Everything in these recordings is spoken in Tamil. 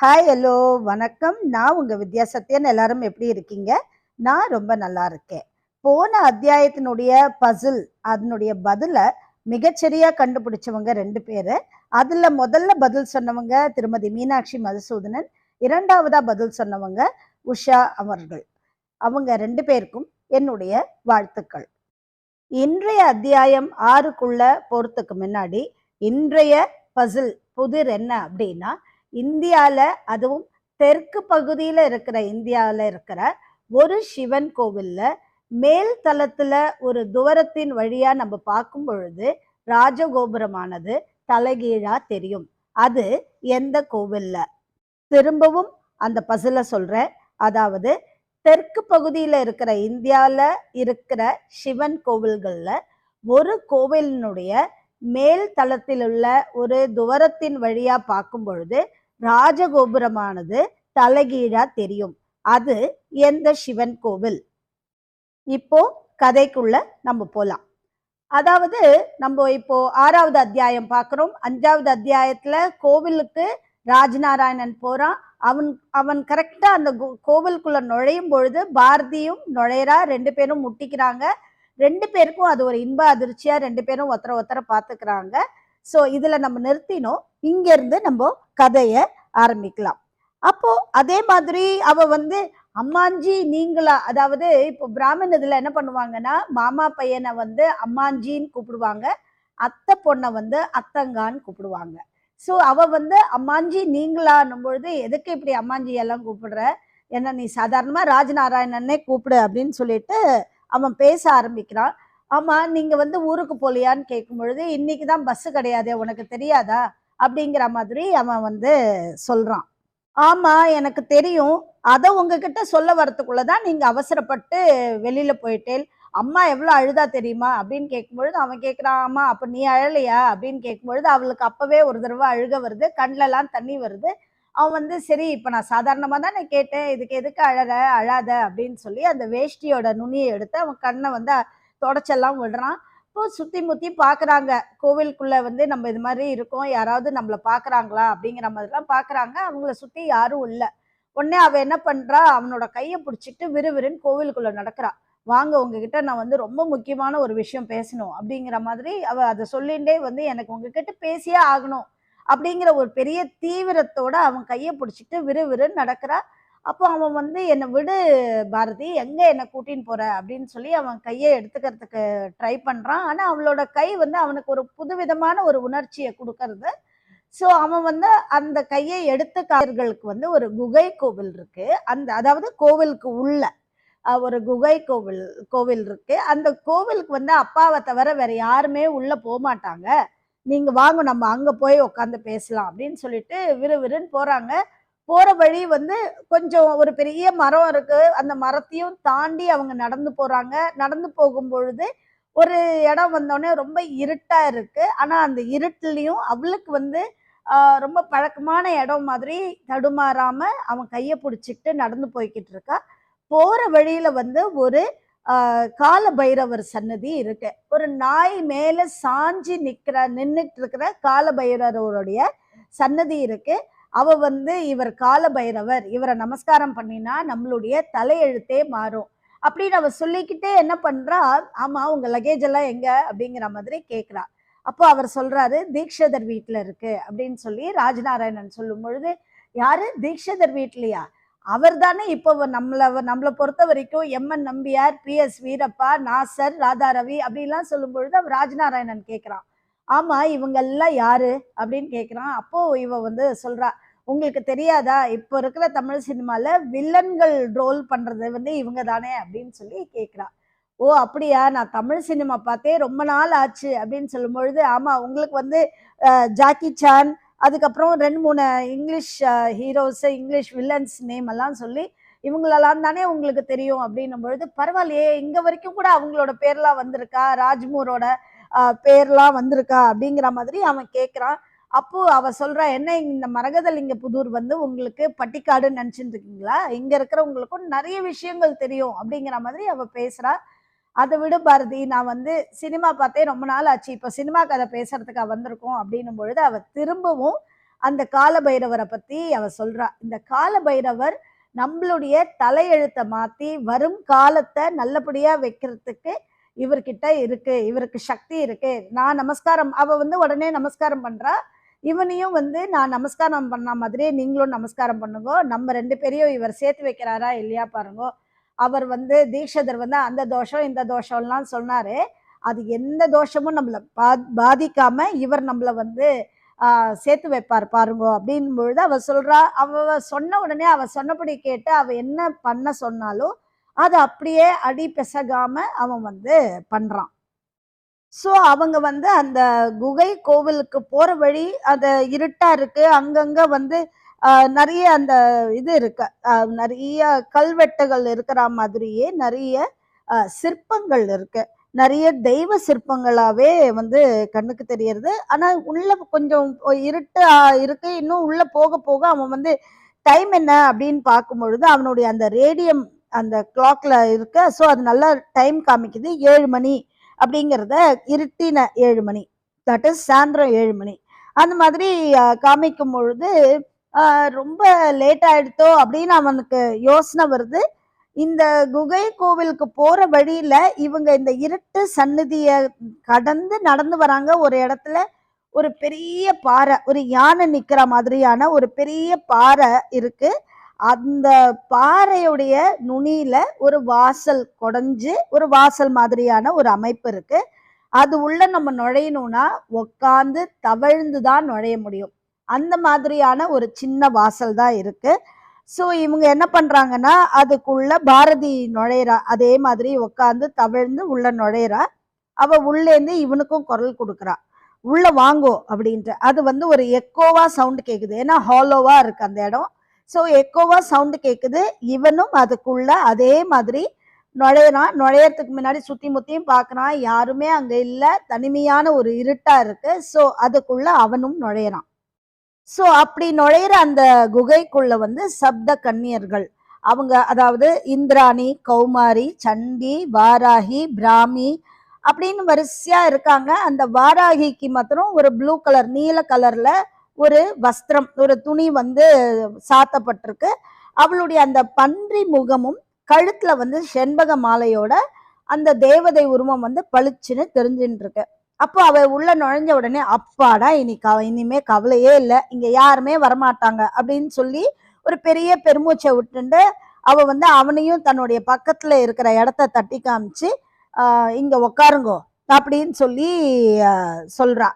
ஹாய் ஹலோ வணக்கம். நான் உங்கள் வித்யா சத்யன் எல்லாரும் எப்படி இருக்கீங்க? நான் ரொம்ப நல்லா இருக்கேன். போன அத்தியாயத்தினுடைய பசில் அதனுடைய பதிலை மிகச்சரியாக கண்டுபிடிச்சவங்க ரெண்டு பேர். அதில் முதல்ல பதில் சொன்னவங்க திருமதி மீனாட்சி மதுசூதனன் இரண்டாவதாக பதில் சொன்னவங்க உஷா அவர்கள். அவங்க ரெண்டு பேருக்கும் என்னுடைய வாழ்த்துக்கள். இன்றைய அத்தியாயம் ஆறுக்குள்ள போகிறதுக்கு முன்னாடி இன்றைய பசில் புதிர் என்ன அப்படின்னா இந்தியாவில் அதுவும் தெற்கு பகுதியில் இருக்கிற இந்தியாவில் இருக்கிற ஒரு சிவன் கோவிலில் மேல் தளத்தில் ஒரு துவரத்தின் வழியாக நம்ம பார்க்கும் பொழுது ராஜகோபுரமானது தலைகீழாக தெரியும். அது எந்த கோவில்ல? திரும்பவும் அந்த பசில சொல்கிறேன் அதாவது தெற்கு பகுதியில் இருக்கிற இந்தியாவில் இருக்கிற சிவன் கோவில்களில் ஒரு கோவிலினுடைய மேல் தளத்தில் உள்ள ஒரு துவரத்தின் வழியாக பார்க்கும் பொழுது ராஜகோபுரமானது தலைகீழா தெரியும். அது எந்த சிவன் கோவில்? இப்போ கதைக்குள்ள நம்ம போலாம். அதாவது நம்ம இப்போ ஆறாவது அத்தியாயம் பார்க்குறோம். அஞ்சாவது அத்தியாயத்துல கோவிலுக்கு ராஜநாராயணன் போறான். அவன் அவன் கரெக்டா அந்த கோ- கோவிலுக்குள்ள நுழையும் பொழுது பாரதியும் நுழையறா. ரெண்டு பேரும் முட்டிக்கிறாங்க. ரெண்டு பேருக்கும் அது ஒரு இன்ப அதிர்ச்சியா ரெண்டு பேரும் ஒருத்தர ஒத்தரை பார்த்துக்கிறாங்க. ஸோ இதில் நம்ம நிறுத்தினோம். இங்கேருந்து நம்ம கதையை ஆரம்பிக்கலாம். அப்போ அதே மாதிரி அவ வந்து அம்மாஞ்சி நீங்களா? அதாவது இப்போ பிராமன் இதில் என்ன பண்ணுவாங்கன்னா மாமா பையனை வந்து அம்மாஞ்சின்னு கூப்பிடுவாங்க. அத்தை பொண்ணை வந்து அத்தங்கான்னு கூப்பிடுவாங்க. ஸோ அவ வந்து அம்மாஞ்சி நீங்களான்னும் பொழுது எதுக்கு இப்படி அம்மாஞ்சி எல்லாம் கூப்பிடுற? என்ன நீ சாதாரணமாக ராஜநாராயணனே கூப்பிடு அப்படின்னு சொல்லிட்டு அவன் பேச ஆரம்பிக்கிறான். ஆமா நீங்க வந்து ஊருக்கு போலியான்னு கேட்கும் பொழுது இன்னைக்கு தான் பஸ் கிடையாது உனக்கு தெரியாதா? அப்படிங்கிற மாதிரி அவன் வந்து சொல்றான். ஆமா எனக்கு தெரியும். அதை உங்ககிட்ட சொல்ல வரத்துக்குள்ளதான் நீங்க அவசரப்பட்டு வெளியில போயிட்டேன் அம்மா எவ்வளோ அழுதா தெரியுமா? அப்படின்னு கேட்கும்பொழுது அவன் கேட்குறான் அம்மா அப்போ நீ அழலையா? அப்படின்னு கேட்கும்பொழுது அவளுக்கு அப்போவே ஒரு தடவை அழுக வருது கண்ணிலலாம் தண்ணி வருது. அவன் வந்து சரி இப்போ நான் சாதாரணமாக தானே கேட்டேன் இதுக்கு எதுக்கு அழற அழாத? அப்படின்னு சொல்லி அந்த வேஷ்டியோட நுனியை எடுத்து அவன் கண்ணை வந்து தொடச்செல்லாம் விடுறான். இப்போ சுற்றி முத்தி பார்க்குறாங்க கோவிலுக்குள்ளே வந்து நம்ம இது மாதிரி இருக்கோம். யாராவது நம்மள பார்க்குறாங்களா அப்படிங்கிற மாதிரிலாம் பார்க்குறாங்க அவங்கள சுற்றி யாரும் இல்லை. உடனே அவள் என்ன பண்ணுறா அவனோட கையை பிடிச்சிட்டு விறுவிறுன்னு கோவிலுக்குள்ளே நடக்கிறான் வாங்க உங்ககிட்ட நான் வந்து ரொம்ப முக்கியமான ஒரு விஷயம் பேசணும் அப்படிங்கிற மாதிரி அவ அதை சொல்லிண்டே வந்து எனக்கு உங்ககிட்ட பேசியே ஆகணும் அப்படிங்கிற ஒரு பெரிய தீவிரத்தோட அவன் கையை பிடிச்சிட்டு விறுவிறுன்னு நடக்கிறா. அப்போ அவன் வந்து என்னை விடு பாரதி எங்கே என்னை கூட்டின்னு போகிற அப்படின்னு சொல்லி அவன் கையை எடுத்துக்கிறதுக்கு ட்ரை பண்ணுறான் ஆனால் அவளோட கை வந்து அவனுக்கு ஒரு புதுவிதமான ஒரு உணர்ச்சியை கொடுக்கறது. ஸோ அவன் வந்து அந்த கையை எடுத்த காயர்களுக்கு வந்து ஒரு குகை கோவில் இருக்கு. அந்த அதாவது கோவிலுக்கு உள்ள ஒரு குகை கோவில் கோவில் இருக்கு. அந்த கோவிலுக்கு வந்து அப்பாவை தவிர வேற யாருமே உள்ள போக மாட்டாங்க நீங்க வாங்க நம்ம அங்க போய் உட்காந்து பேசலாம். அப்படின்னு சொல்லிட்டு விறுவிறுன்னு போறாங்க. போற வழி வந்து கொஞ்சம் ஒரு பெரிய மரம் இருக்கு. அந்த மரத்தையும் தாண்டி அவங்க நடந்து போறாங்க. நடந்து போகும் பொழுது ஒரு இடம் வந்தோடனே ரொம்ப இருட்டா இருக்கு. ஆனா அந்த இருட்டுலயும் அவளுக்கு வந்து ரொம்ப பழக்கமான இடம் மாதிரி தடுமாறாம அவன் கையை பிடிச்சிட்டு நடந்து போய்கிட்டு இருக்கா. போற வழியில வந்து ஒரு கால பைரவர் சன்னதி இருக்கு. ஒரு நாய் மேல சாஞ்சி நிக்கிற நின்றுட்டு இருக்கிற கால பைரவருடைய சன்னதி இருக்கு. அவ வந்து இவர் கால பைரவர் இவரை நமஸ்காரம் பண்ணினா நம்மளுடைய தலையெழுத்தே மாறும். அப்படின்னு அவ சொல்லிக்கிட்டே என்ன பண்றா? ஆமா உங்க லக்கேஜ் எல்லாம் எங்க? அப்படிங்கிற மாதிரி கேக்குறா. அப்போ அவர் சொல்றாரு தீக்ஷதர் வீட்டுல இருக்கு அப்படின்னு சொல்லி ராஜநாராயணன் சொல்லும் பொழுது யாரு? தீக்ஷதர் வீட்லயா? அவர் தானே இப்போ நம்மள நம்மளை பொறுத்த வரைக்கும் MN Nambiar P S Veerappa Nasser Radha Ravi அப்படிலாம் சொல்லும் பொழுது அவர் ராஜநாராயணன் கேக்குறான். ஆமா இவங்கெல்லாம் யாரு? அப்படின்னு கேட்குறான் அப்போ இவ வந்து சொல்றா உங்களுக்கு தெரியாதா? இப்போ இருக்கிற தமிழ் சினிமாவில் வில்லன்கள் ரோல் பண்ணுறது வந்து இவங்க தானே? அப்படின்னு சொல்லி கேட்குறா ஓ அப்படியா? நான் தமிழ் சினிமா பார்த்தே ரொம்ப நாள் ஆச்சு. அப்படின்னு சொல்லும் பொழுது ஆமாம் உங்களுக்கு வந்து ஜாக்கி சான் அதுக்கப்புறம் ரெண்டு மூணு English heroes English villains name எல்லாம் சொல்லி இவங்களெல்லாம் தானே உங்களுக்கு தெரியும். அப்படின்னும் பொழுது பரவாயில்லையே இங்கே வரைக்கும் கூட அவங்களோட பேர்லாம் வந்திருக்கா? ராஜ்மூரோட பேர்லாம் வந்திருக்கா அப்படிங்கிற மாதிரி அவன் கேட்குறான் அப்போ அவ சொல்றா என்ன இந்த மரகதலிங்க புதூர் வந்து உங்களுக்கு பட்டிக்காடுன்னு நினைச்சிட்டு இருக்கீங்களா இங்க இருக்கிறவங்களுக்கும் நிறைய விஷயங்கள் தெரியும் அப்படிங்கிற மாதிரி அவ பேசுறா. அதை விட பாரதி நான் வந்து சினிமா பார்த்தே ரொம்ப நாள் ஆச்சு. இப்போ சினிமா கதை பேசுறதுக்காக வந்திருக்கோம் அப்படின்னும் பொழுது அவ திரும்பவும் அந்த கால பைரவரை பத்தி அவ சொல்றா. இந்த கால பைரவர் நம்மளுடைய தலையெழுத்தை மாத்தி வரும் காலத்தை நல்லபடியா வைக்கிறதுக்கு இவர்கிட்ட இருக்கு இவருக்கு சக்தி இருக்கு நான் நமஸ்காரம் அவ வந்து உடனே நமஸ்காரம் பண்றா. இவனையும் வந்து நான் நமஸ்காரம் பண்ண மாதிரியே நீங்களும் நமஸ்காரம் பண்ணுங்க. நம்ம ரெண்டு பேரையும் இவர் சேர்த்து வைக்கிறாரா இல்லையா பாருங்க. அவர் வந்து தீக்ஷதர் வந்து அந்த தோஷம் இந்த தோஷம்லாம் சொன்னாரு. அது எந்த தோஷமும் நம்மள பா பாதிக்காம இவர் நம்மள வந்து சேர்த்து வைப்பார் பாருங்க. அப்படின் பொழுது அவ சொல்றா அவ சொன்ன உடனே அவ சொன்னபடி கேட்டு அவ என்ன பண்ண சொன்னாலும் அதை அப்படியே அடி பெசகாம அவன் வந்து பண்ணுறான் ஸோ அவங்க வந்து அந்த குகை கோவிலுக்கு போகிற வழி அது இருட்டாக இருக்குது அங்கங்கே வந்து நிறைய அந்த இது இருக்கு. நிறைய கல்வெட்டுகள் இருக்கிற மாதிரியே நிறைய சிற்பங்கள் இருக்கு. நிறைய தெய்வ சிற்பங்களாகவே வந்து கண்ணுக்கு தெரியறது. ஆனால் உள்ள கொஞ்சம் இருட்டு இருக்கு. இன்னும் உள்ள போக போக அவன் வந்து டைம் என்ன? அப்படின்னு பார்க்கும் பொழுது அவனுடைய அந்த ரேடியம் அந்த கிளாக்ல இருக்க ஸோ அது நல்லா டைம் காமிக்குது. ஏழு மணி அப்படிங்கிறத இருட்டின ஏழு மணி. தட் இஸ் சாயந்தரம் ஏழு மணி. அந்த மாதிரி காமிக்கும் பொழுது ரொம்ப லேட் ஆயிடுத்தோ அப்படின்னு அவனுக்கு யோசனை வருது. இந்த குகை கோவிலுக்கு போற வழியில இவங்க இந்த இருட்டு சந்நிதிய கடந்து நடந்து வராங்க. ஒரு இடத்துல ஒரு பெரிய பாறை ஒரு யானை நிக்கிற மாதிரியான ஒரு பெரிய பாறை இருக்கு. அந்த பாறையுடைய நுனியில ஒரு வாசல் குடஞ்சு ஒரு வாசல் மாதிரியான ஒரு அமைப்பு இருக்கு. அது உள்ள நம்ம நுழையணும்னா உட்காந்து தவழ்ந்து தான் நுழைய முடியும். அந்த மாதிரியான ஒரு சின்ன வாசல் தான் இருக்கு. ஸோ இவங்க என்ன பண்றாங்கன்னா அதுக்குள்ள பாரதி நுழையிறா அதே மாதிரி உட்காந்து தவழ்ந்து உள்ள நுழையிறா. அவ உள்ளேந்து இவனுக்கும் குரல் கொடுக்குறா. உள்ள வாங்கோ அப்படின்ட்டு. அது வந்து ஒரு எக்கோவா சவுண்ட் கேக்குது. ஏன்னா ஹாலோவா இருக்கு அந்த இடம். ஸோ எக்கோவா சவுண்டு கேட்குது இவனும் அதுக்குள்ள அதே மாதிரி நுழையிறான். நுழையறதுக்கு முன்னாடி சுற்றி முத்தியும் பார்க்கறான். யாருமே அங்கே இல்லை. தனிமையான ஒரு இருட்டாக இருக்கு. ஸோ அதுக்குள்ள அவனும் நுழையிறான். ஸோ அப்படி நுழையிற அந்த குகைக்குள்ள வந்து சப்த கன்னியர்கள். அவங்க அதாவது இந்திராணி கௌமாரி சண்டி வாராகி பிராமி அப்படின்னு வரிசையா இருக்காங்க. அந்த வாராகிக்கு மாத்திரம் ஒரு ப்ளூ கலர் நீல கலர்ல ஒரு வஸ்திரம் ஒரு துணி வந்து சாத்தப்பட்டிருக்கு. அவளுடைய அந்த பன்றி முகமும் கழுத்துல வந்து செண்பக மாலையோட அந்த தேவதை உருவம் வந்து பளிச்சுன்னு தெரிஞ்சுட்டு இருக்கு அப்போ அவ உள்ள நுழைஞ்ச உடனே அப்பாடா இனி கவ இனிமே கவலையே இல்லை. இங்க யாருமே வரமாட்டாங்க. அப்படின்னு சொல்லி ஒரு பெரிய பெருமூச்சை விட்டுண்டு அவ வந்து அவனையும் தன்னுடைய பக்கத்துல இருக்கிற இடத்த தட்டி காமிச்சு இங்கே இங்க உக்காருங்கோ. அப்படின்னு சொல்லி சொல்கிறான் சொல்றா.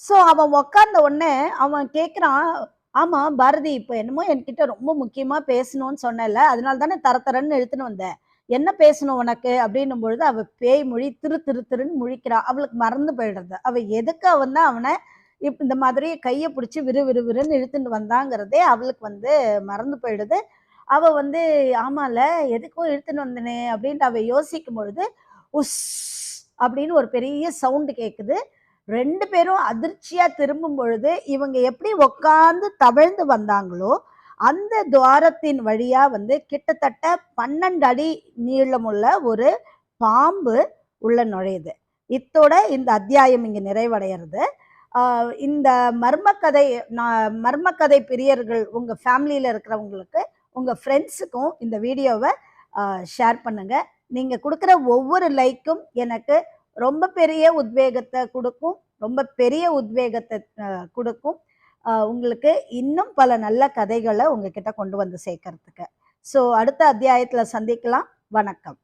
ஸோ அவன் உக்காந்த உடனே அவன் கேட்குறான் ஆமாம் பாரதி இப்போ என்னமோ என்கிட்ட ரொம்ப முக்கியமாக பேசணும்னு சொன்னல அதனால தானே தர தரன்னு இழுத்துன்னு வந்தேன் என்ன பேசணும் உனக்கு? அப்படின்னும் பொழுது அவள் பேய் மொழி திரு திரு திருன்னு முழிக்கிறா. அவளுக்கு மறந்து போயிடுறது. அவள் எதுக்கு வந்து அவனை இப் இந்த மாதிரி கையை பிடிச்சி விறு விறு விறுன்னு இழுத்துட்டு வந்தாங்கிறதே அவளுக்கு வந்து மறந்து போயிடுது. அவள் வந்து ஆமால எதுக்கும் இழுத்துன்னு வந்தனே? அப்படின்ட்டு அவள் யோசிக்கும் பொழுது உஸ்! அப்படின்னு ஒரு பெரிய சவுண்டு கேட்குது ரெண்டு பேரும் அதிர்ச்சியாக திரும்பும் பொழுது இவங்க எப்படி உக்காந்து தவழ்ந்து வந்தாங்களோ அந்த துவாரத்தின் வழியாக வந்து கிட்டத்தட்ட பன்னெண்டு அடி நீளமுள்ள ஒரு பாம்பு உள்ள நுழையுது. இத்தோட இந்த அத்தியாயம் இங்கே நிறைவடைகிறது. இந்த மர்மக்கதை நான் மர்மக்கதை பிரியர்கள் உங்கள் ஃபேமிலியில் இருக்கிறவங்களுக்கு உங்கள் ஃப்ரெண்ட்ஸுக்கும் இந்த வீடியோவை ஷேர் பண்ணுங்கள் நீங்கள் கொடுக்குற ஒவ்வொரு லைக்கும் எனக்கு ரொம்ப பெரிய உத்வேகத்தை கொடுக்கும் ரொம்ப பெரிய உத்வேகத்தை கொடுக்கும். உங்களுக்கு இன்னும் பல நல்ல கதைகளை உங்ககிட்ட கொண்டு வந்து சேர்க்கறதுக்கு. ஸோ அடுத்த அத்தியாயத்தில் சந்திக்கலாம். வணக்கம்.